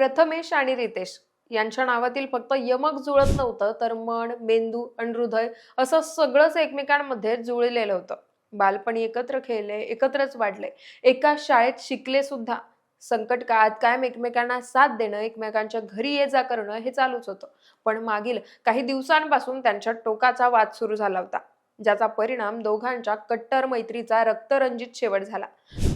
प्रथमेश आणि रितेश. यांच्या नावातील फक्त यमक जुळत नव्हतं तर मन मेंदू आणि हृदय असं सगळंच एकमेकांमध्ये जुळलेलं होतं. बालपणी एकत्र खेळले एकत्रच वाढले. एका शाळेत शिकले सुद्धा. संकट काळात कायम एकमेकांना साथ देणं एकमेकांच्या घरी ये जा करणं हे चालूच होतं. पण मागील काही दिवसांपासून त्यांच्या टोकाचा वाद सुरू झाला होता. ज्याचा परिणाम दोघांच्या कट्टर मैत्रीचा रक्तरंजित शेवट झाला.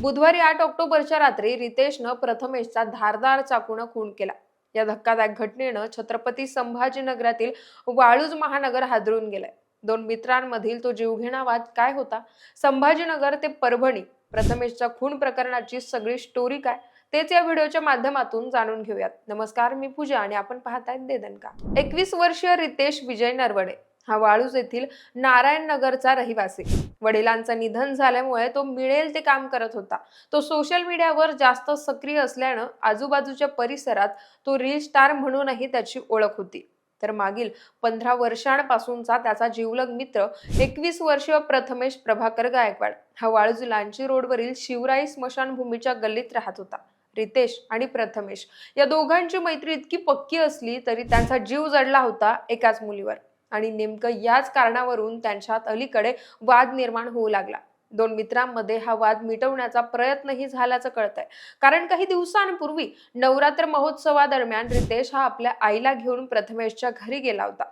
बुधवारी आठ ऑक्टोबरच्या रात्री रितेशनं प्रथमेशचा धारदार चाकून खून केला. या धक्कादायक घटनेनं छत्रपती संभाजीनगरातील वाळूज महानगर हादरून गेलाय. दोन मित्रांमधील तो जीवघेणा वाद काय होता? संभाजीनगर ते परभणी. प्रथमेशच्या खून प्रकरणाची सगळी स्टोरी काय? तेच या व्हिडिओच्या माध्यमातून जाणून घेऊयात. नमस्कार मी पूजा आणि आपण पाहतायत देदनका एकवीस वर्षीय रितेश विजय नरवडे हा वाळूज येथील नारायण नगरचा रहिवासी. वडिलांचं निधन झाल्यामुळे तो मिळेल ते काम करत होता. तो सोशल मीडियावर जास्त सक्रिय असल्यानं आजूबाजूच्या परिसरात तो रील स्टार म्हणूनही त्याची ओळख होती. तर मागील पंधरा वर्षांपासूनचा त्याचा जीवलग मित्र एकवीस वर्षीय प्रथमेश प्रभाकर गायकवाड हा वाळूज लांची रोडवरील शिवराई स्मशानभूमीच्या गल्लीत राहत होता. रितेश आणि प्रथमेश या दोघांची मैत्री इतकी पक्की असली तरी त्यांचा जीव जडला होता एकाच मुलीवर. आणि नेमकं याच कारणावरून त्यांच्यात अलीकडे वाद निर्माण होऊ लागला. दोन मित्रांमध्ये हा वाद मिटवण्याचा प्रयत्नही झाल्याचं कळतंय. कारण काही दिवसांपूर्वी नवरात्र महोत्सवादरम्यान रितेश हा आपल्या आईला घेऊन प्रथमेशच्या घरी गेला होता.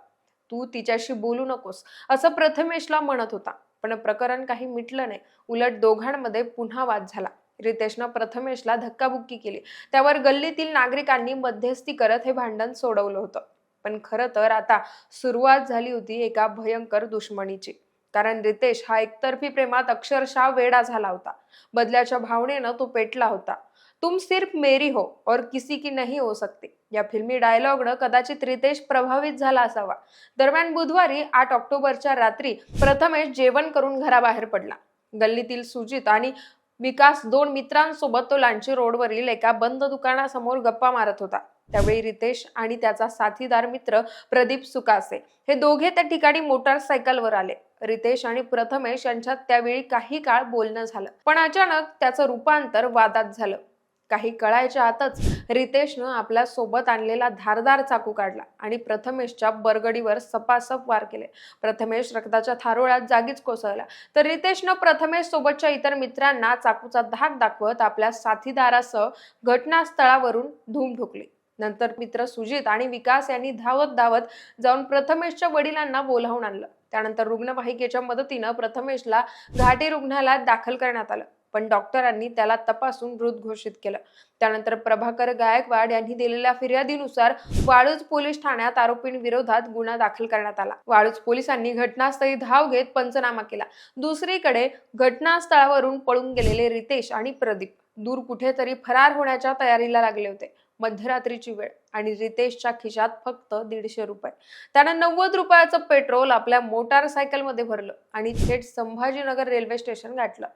तू तिच्याशी बोलू नकोस असं प्रथमेशला म्हणत होता. पण प्रकरण काही मिटलं नाही. उलट दोघांमध्ये पुन्हा वाद झाला. रितेशनं प्रथमेशला धक्काबुक्की केली. त्यावर गल्लीतील नागरिकांनी मध्यस्थी करत हे भांडण सोडवलं होतं. पण खरं तर आता सुरुवात झाली होती एका भयंकर दुश्मनीची. कारण रितेश हा एकतर्फी प्रेमात अक्षरशः वेडा झाला होता. बदल्याच्या भावनेनं तो पेटला होता. तुम सिर्फ मेरी हो और किसी की नहीं हो सकते. या फिल्मी डायलॉगनं कदाचित रितेश प्रभावित झाला असावा. दरम्यान बुधवारी आठ ऑक्टोबरच्या रात्री प्रथमेश जेवण करून घराबाहेर पडला. गल्लीतील सुजित आणि विकास दोन मित्रांसोबत तो लांची रोडवरील एका बंद दुकानासमोर गप्पा मारत होता. त्यावेळी रितेश आणि त्याचा साथीदार मित्र प्रदीप सुकासे हे दोघे त्या ठिकाणी मोटारसायकलवर आले. रितेश आणि प्रथमेश यांच्यात त्यावेळी काही काळ बोलणं झालं. पण अचानक त्याचं रूपांतर वादात झालं. काही कळायच्या आतच रितेशनं आपल्यासोबत आणलेला धारदार चाकू काढला आणि प्रथमेशच्या बरगडीवर सपासप वार केले. प्रथमेश रक्ताच्या थारोळ्यात जागीच कोसळला. तर रितेशनं प्रथमेश सोबतच्या इतर मित्रांना चाकूचा धाक दाखवत आपल्या साथीदारासह घटनास्थळावरून धूम ठोकली. नंतर मित्र सुजित आणि विकास यांनी धावत धावत जाऊन प्रथमेशच्या वडिलांना बोलावून आणलं. त्यानंतर रुग्णवाहिकेच्या मदतीनं प्रथमेशला घाटी रुग्णालयात दाखल करण्यात आलं. पण डॉक्टरांनी त्याला तपासून मृत घोषित केलं. त्यानंतर प्रभाकर गायकवाड यांनी दिलेल्या फिर्यादीनुसार वाळूज पोलीस ठाण्यात आरोपींविरोधात गुन्हा दाखल करण्यात आला. वाळूज पोलिसांनी घटनास्थळी धाव घेत पंचनामा केला. दुसरीकडे घटनास्थळावरून पळून गेलेले रितेश आणि प्रदीप दूर कुठेतरी फरार होण्याच्या तयारीला लागले होते. मध्यरात्रीची वेळ. आणि रितेशच्या खिशात फक्त दीडशे रुपये. त्यानं नव्वद रुपयाचं पेट्रोल आपल्या मोटारसायकलमध्ये भरलं आणि थेट संभाजीनगर रेल्वे स्टेशन गाठलं.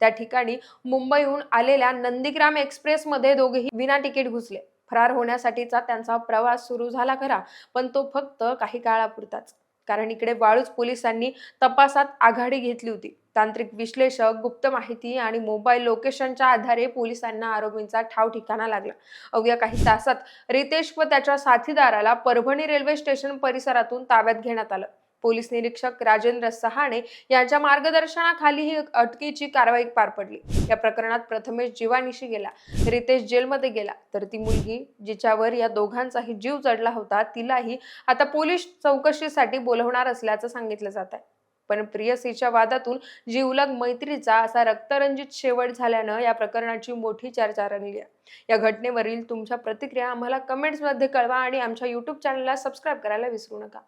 त्या ठिकाणी मुंबईहून आलेल्या नंदीग्राम एक्सप्रेसमध्ये दोघेही विना तिकीट घुसले. फरार होण्यासाठीचा त्यांचा प्रवास सुरू झाला खरा पण तो फक्त काही काळापुरताच. कारण इकडे वाळूज पोलिसांनी तपासात आघाडी घेतली होती. तांत्रिक विश्लेषक गुप्त माहिती आणि मोबाईल लोकेशनच्या आधारे पोलिसांना आरोपींचा ठाव ठिकाणा लागला. अवघ्या काही तासात रितेश व त्याच्या साथीदाराला परभणी रेल्वे स्टेशन परिसरातून ताब्यात घेण्यात आलं. पोलीस निरीक्षक राजेंद्र सहाणे यांच्या मार्गदर्शनाखाली ही अटकेची कारवाई पार पडली. या प्रकरणात प्रथमेश जीवानिशी गेला. रितेश जेलमध्ये गेला. तर ती मुलगी जिच्यावर या दोघांचाही जीव चढला होता तिलाही आता पोलीस चौकशीसाठी बोलवणार असल्याचं सांगितलं जात आहे. पण प्रियसीच्या वादातून जीवलग मैत्रीचा असा रक्तरंजित शेवट झाल्यानं या प्रकरणाची मोठी चर्चा रंगली आहे. या घटनेवरील तुमच्या प्रतिक्रिया आम्हाला कमेंट्समध्ये कळवा आणि आमच्या यूट्यूब चॅनलला सबस्क्राईब करायला विसरू नका.